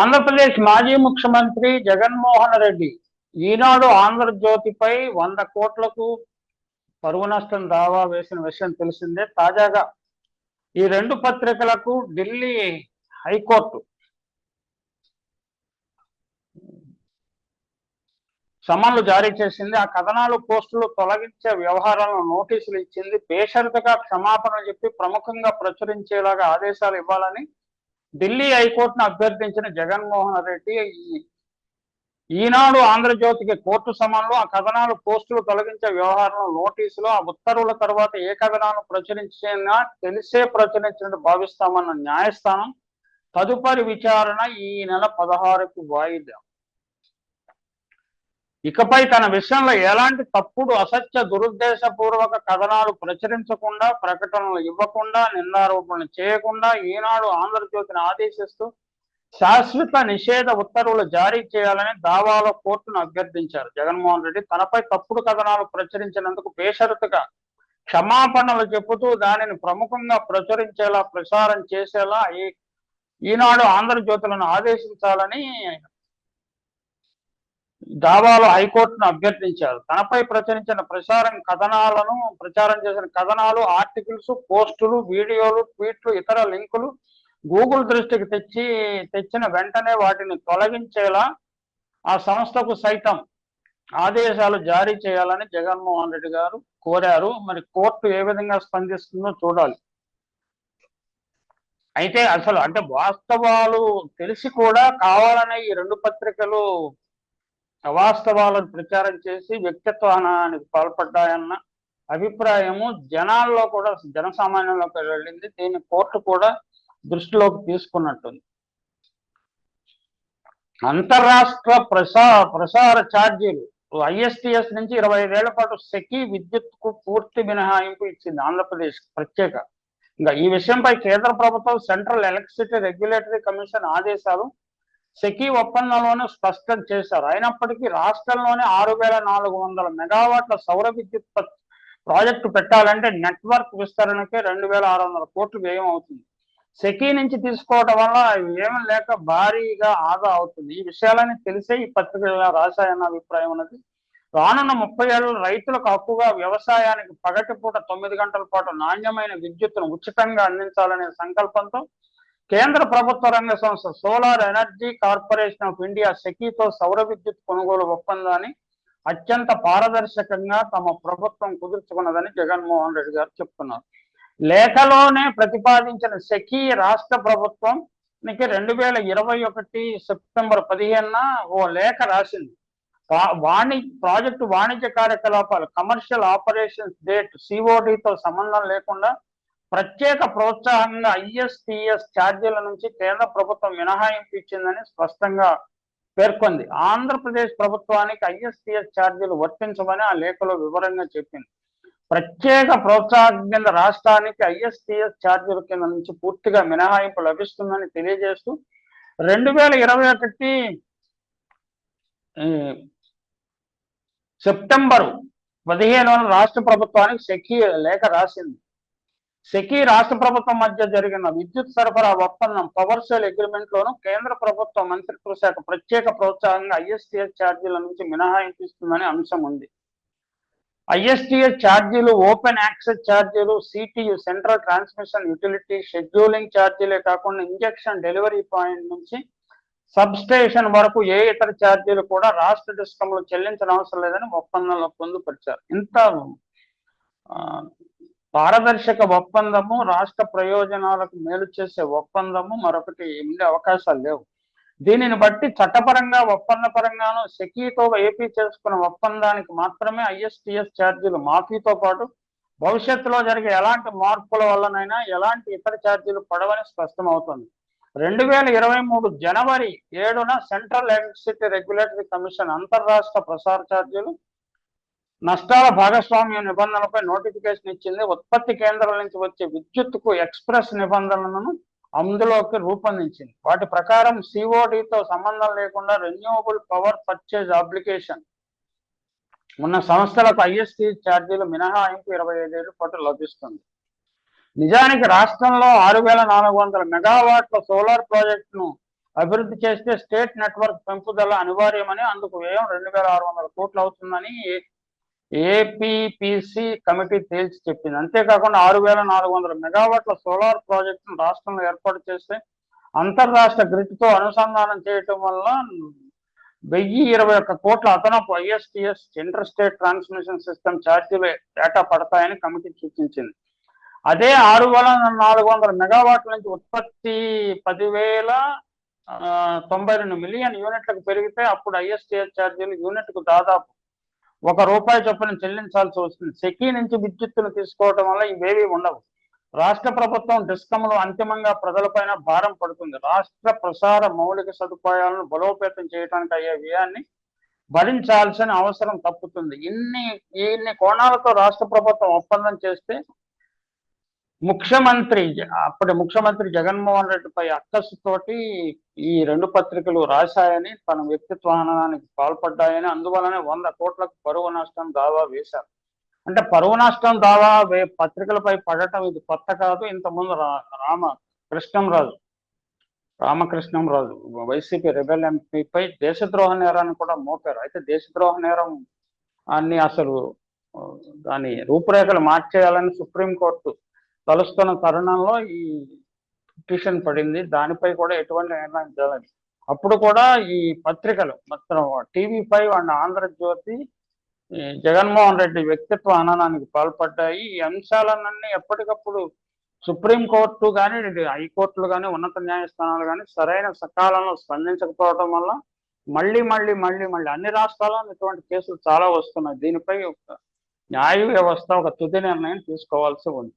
ఆంధ్రప్రదేశ్ మాజీ ముఖ్యమంత్రి జగన్మోహన్ రెడ్డి ఈనాడు ఆంధ్రజ్యోతిపై వంద కోట్లకు పరువు నష్టం దావా వేసిన విషయం తెలిసిందే. తాజాగా ఈ రెండు పత్రికలకు ఢిల్లీ హైకోర్టు సమన్లు జారీ చేసింది. ఆ కథనాలు పోస్టులు తొలగించే వ్యవహారాలను నోటీసులు ఇచ్చింది. బేషరతుగా క్షమాపణలు చెప్పి ప్రముఖంగా ప్రచురించేలాగా ఆదేశాలు ఇవ్వాలని ఢిల్లీ హైకోర్టును అభ్యర్థించిన జగన్మోహన్ రెడ్డి ఈనాడు ఆంధ్రజ్యోతికి కోర్టు సమయంలో ఆ కథనాలు పోస్టులు తొలగించే వ్యవహారంలో నోటీసులు ఆ ఉత్తర్వుల తర్వాత ఏ కథనాలు ప్రచురించినా తెలిసే ప్రచురించినట్టు భావిస్తామన్న న్యాయస్థానం తదుపరి విచారణ ఈ నెల పదహారుకి వాయిదా. ఇకపై తన విషయంలో ఎలాంటి తప్పుడు అసత్య దురుద్దేశపూర్వక కథనాలు ప్రచురించకుండా ప్రకటనలు ఇవ్వకుండా నిందారోపణలు చేయకుండా ఈనాడు ఆంధ్రజ్యోతిని ఆదేశిస్తూ శాశ్వత నిషేధ ఉత్తర్వులు జారీ చేయాలని దావాలో కోర్టును అభ్యర్థించారు. జగన్మోహన్ రెడ్డి తనపై తప్పుడు కథనాలు ప్రచురించినందుకు బేషరతుగా క్షమాపణలు చెబుతూ దానిని ప్రముఖంగా ప్రచురించేలా ప్రసారం చేసేలా ఈనాడు ఆంధ్రజ్యోతులను ఆదేశించాలని దావాలో హైకోర్టును అభ్యర్థించారు. తనపై ప్రచురించిన ప్రసారం కథనాలను ప్రచారం చేసిన కథనాలు ఆర్టికల్స్ పోస్టులు వీడియోలు ట్వీట్లు ఇతర లింకులు గూగుల్ దృష్టికి తెచ్చి తెచ్చిన వెంటనే వాటిని తొలగించేలా ఆ సంస్థకు సైతం ఆదేశాలు జారీ చేయాలని జగన్మోహన్ రెడ్డి గారు కోరారు. మరి కోర్టు ఏ విధంగా స్పందిస్తుందో చూడాలి. అయితే అసలు అంటే వాస్తవాలు తెలిసి కూడా కావాలనే ఈ రెండు పత్రికలు అవాస్తవాలను ప్రచారం చేసి వ్యక్తిత్వానికి పాల్పడ్డాయన్న అభిప్రాయము జనాల్లో కూడా జనసామాన్యంలోకి వెళ్ళింది. దీన్ని కోర్టు కూడా దృష్టిలోకి తీసుకున్నట్టుంది. అంతరాష్ట్ర ప్రసా ప్రసార ఛార్జీలు. ఐఎస్టిఎస్ నుంచి ఇరవై ఐదేళ్ళ పాటు సెకీ విద్యుత్కు పూర్తి మినహాయింపు ఇచ్చింది ఆంధ్రప్రదేశ్ ప్రత్యేక. ఇంకా ఈ విషయంపై కేంద్ర ప్రభుత్వం సెంట్రల్ ఎలక్ట్రిసిటీ రెగ్యులేటరీ కమిషన్ ఆదేశాలు సెకీ ఒప్పందంలోనే స్పష్టం చేశారు. అయినప్పటికీ రాష్ట్రంలోనే ఆరు వేల నాలుగు వందల మెగావాట్ల సౌర విద్యుత్ ప్రాజెక్టు పెట్టాలంటే నెట్వర్క్ విస్తరణకే రెండు వేల ఆరు వందల కోట్లు వ్యయం అవుతుంది. సెకీ నుంచి తీసుకోవడం వల్ల ఏమీ లేక భారీగా ఆదా అవుతుంది. ఈ విషయాలని తెలిసే ఈ పత్రిక రాశాయన్న అభిప్రాయం ఉన్నది. రానున్న ముప్పై ఏళ్ళు రైతులకు హక్కుగా వ్యవసాయానికి పగటిపూట తొమ్మిది గంటల పాటు నాణ్యమైన విద్యుత్తును ఉచితంగా అందించాలనే సంకల్పంతో కేంద్ర ప్రభుత్వ రంగ సంస్థ solar energy corporation of India సెకీతో సౌర విద్యుత్ కొనుగోలు ఒప్పందాన్ని అత్యంత పారదర్శకంగా తమ ప్రభుత్వం కుదుర్చుకున్నదని జగన్మోహన్ రెడ్డి గారు చెప్తున్నారు. లేఖలోనే ప్రతిపాదించిన సెకీ రాష్ట్ర ప్రభుత్వం రెండు వేల ఇరవై ఒకటి సెప్టెంబర్ పదిహేనున ఓ లేఖ రాసింది. వా- వాణి ప్రాజెక్టు వాణిజ్య కార్యకలాపాలు కమర్షియల్ ఆపరేషన్స్ డేట్ సిఓడితో సంబంధం లేకుండా ప్రత్యేక ప్రోత్సాహంగా ఐఎస్టిఎస్ ఛార్జీల నుంచి కేంద్ర ప్రభుత్వం మినహాయింపు ఇచ్చిందని స్పష్టంగా పేర్కొంది. ఆంధ్రప్రదేశ్ ప్రభుత్వానికి ఐఎస్టిఎస్ ఛార్జీలు వర్తించమని ఆ లేఖలో వివరంగా చెప్పింది. ప్రత్యేక ప్రోత్సాహం కింద రాష్ట్రానికి ఐఎస్టిఎస్ ఛార్జీల కింద నుంచి పూర్తిగా మినహాయింపు లభిస్తుందని తెలియజేస్తూ రెండు వేల ఇరవై ఒకటి సెప్టెంబరు పదిహేను రాష్ట్ర ప్రభుత్వానికి సెకీ లేఖ రాసింది. సెకీ రాష్ట్ర ప్రభుత్వం మధ్య జరిగిన విద్యుత్ సరఫరా ఒప్పందం పవర్ సేల్ అగ్రిమెంట్ లోను కేంద్ర ప్రభుత్వ మంత్రిత్వ శాఖ ప్రత్యేక ప్రోత్సాహంగా ఐఎస్టిఎస్ ఛార్జీల నుంచి మినహాయింపు ఇస్తుందని అంశం ఉంది. ఐఎస్టిఎస్ ఛార్జీలు ఓపెన్ యాక్సెస్ ఛార్జీలు CTU central transmission utility scheduling ఛార్జీలే కాకుండా ఇంజెక్షన్ డెలివరీ పాయింట్ నుంచి సబ్ స్టేషన్ వరకు ఏ ఇతర ఛార్జీలు కూడా రాష్ట్ర డిస్కంలో చెల్లించిన అవసరం లేదని ఒప్పందంలో పొందుపరిచారు. ఇంత పారదర్శక ఒప్పందము రాష్ట్ర ప్రయోజనాలకు మేలు చేసే ఒప్పందము మరొకటి ఉండే అవకాశాలు లేవు. దీనిని బట్టి చట్టపరంగా ఒప్పంద పరంగాను సెకీతో ఏపీ చేసుకున్న ఒప్పందానికి మాత్రమే ఐఎస్టిఎస్ ఛార్జీలు మాఫీతో పాటు భవిష్యత్తులో జరిగే ఎలాంటి మార్పుల వల్లనైనా ఎలాంటి ఇతర ఛార్జీలు పడవని స్పష్టమవుతుంది. రెండు వేల ఇరవై మూడు జనవరి ఏడున సెంట్రల్ ఎలక్ట్రిసిటీ రెగ్యులేటరీ కమిషన్ అంతర్రాష్ట్ర ప్రసార ఛార్జీలు నష్టాల భాగస్వామ్య నిబంధనలపై నోటిఫికేషన్ ఇచ్చింది. ఉత్పత్తి కేంద్రాల నుంచి వచ్చే విద్యుత్కు ఎక్స్ప్రెస్ నిబంధనలను అందులోకి రూపొందించింది. వాటి ప్రకారం సిఓడితో సంబంధం లేకుండా రెన్యూవబుల్ పవర్ పర్చేజ్ అప్లికేషన్ ఉన్న సంస్థలకు ఐఎస్టీ ఛార్జీలు మినహాయింపు ఇరవై ఐదేళ్ళ పాటు లభిస్తుంది. నిజానికి రాష్ట్రంలో ఆరు వేల నాలుగు వందల మెగావాట్ల సోలార్ ప్రాజెక్టును అభివృద్ధి చేస్తే స్టేట్ నెట్వర్క్ పెంపుదల అనివార్యమని అందుకు వ్యయం రెండు వేల ఆరు వందల కోట్లు అవుతుందని ఏపీపీసీ కమిటీ తేల్చి చెప్పింది. అంతేకాకుండా ఆరు వేల నాలుగు వందల మెగావాట్ల సోలార్ ప్రాజెక్టును రాష్ట్రంలో ఏర్పాటు చేస్తే అంతర్రాష్ట్ర గ్రిడ్తో అనుసంధానం చేయటం వల్ల వెయ్యి ఇరవై ఒక్క కోట్ల అదనపు ISTS inter state transmission system ఛార్జీలు డేటా పడతాయని కమిటీ సూచించింది. అదే ఆరు వేల నాలుగు వందల మెగావాట్ల నుంచి ఉత్పత్తి పదివేల తొంభై రెండు మిలియన్ యూనిట్లకు పెరిగితే అప్పుడు ఐఎస్టిఎస్ ఛార్జీలు యూనిట్కు దాదాపు ఒక రూపాయి చొప్పున చెల్లించాల్సి వస్తుంది. సెకీ నుంచి విద్యుత్తును తీసుకోవటం వల్ల ఇవేవి ఉండవు. రాష్ట్ర ప్రభుత్వం డిస్కమ్లు అంతిమంగా ప్రజలపైన భారం పడుతుంది. రాష్ట్ర ప్రసార మౌలిక సదుపాయాలను బలోపేతం చేయడానికి అయ్యే వ్యయాన్ని భరించాల్సిన అవసరం తప్పుతుంది. ఇన్ని ఇన్ని కోణాలతో రాష్ట్ర ప్రభుత్వం ఒప్పందం చేస్తే ముఖ్యమంత్రి అప్పటి ముఖ్యమంత్రి జగన్మోహన్ రెడ్డిపై అక్కసుతోటి ఈ రెండు పత్రికలు రాశాయని తన వ్యక్తిత్వ హననానికి పాల్పడ్డాయని అందువలనే వంద కోట్లకు పరువు నష్టం దావా వేశారు. అంటే పరువు నష్టం దావా వే పత్రికలపై పడటం ఇది కొత్త కాదు. ఇంతకుముందు రా రామ కృష్ణంరాజు రామకృష్ణంరాజు వైసీపీ రెబెల్ ఎంపీపై దేశద్రోహ నేరాన్ని కూడా మోపారు. అయితే దేశద్రోహ నేరం అన్ని అసలు దాని రూపురేఖలు మార్చేయాలని సుప్రీంకోర్టు తలుస్తున్న తరుణంలో ఈ పిటిషన్ పడింది. దానిపై కూడా ఎటువంటి నిర్ణయం చేయలేదు అప్పుడు కూడా ఈ పత్రికలు మొత్తం TV five and Andhrajyothi Jaganmohan Reddy వ్యక్తిత్వ హననానికి పాల్పడ్డాయి. ఈ అంశాలన్నీ ఎప్పటికప్పుడు సుప్రీంకోర్టు కానీ హైకోర్టులు కానీ ఉన్నత న్యాయస్థానాలు కానీ సరైన సకాలంలో స్పందించకపోవడం వల్ల మళ్ళీ మళ్ళీ మళ్ళీ మళ్ళీ అన్ని రాష్ట్రాల్లో ఇటువంటి కేసులు చాలా వస్తున్నాయి. దీనిపై న్యాయ వ్యవస్థ ఒక తుది నిర్ణయం తీసుకోవాల్సి ఉంది.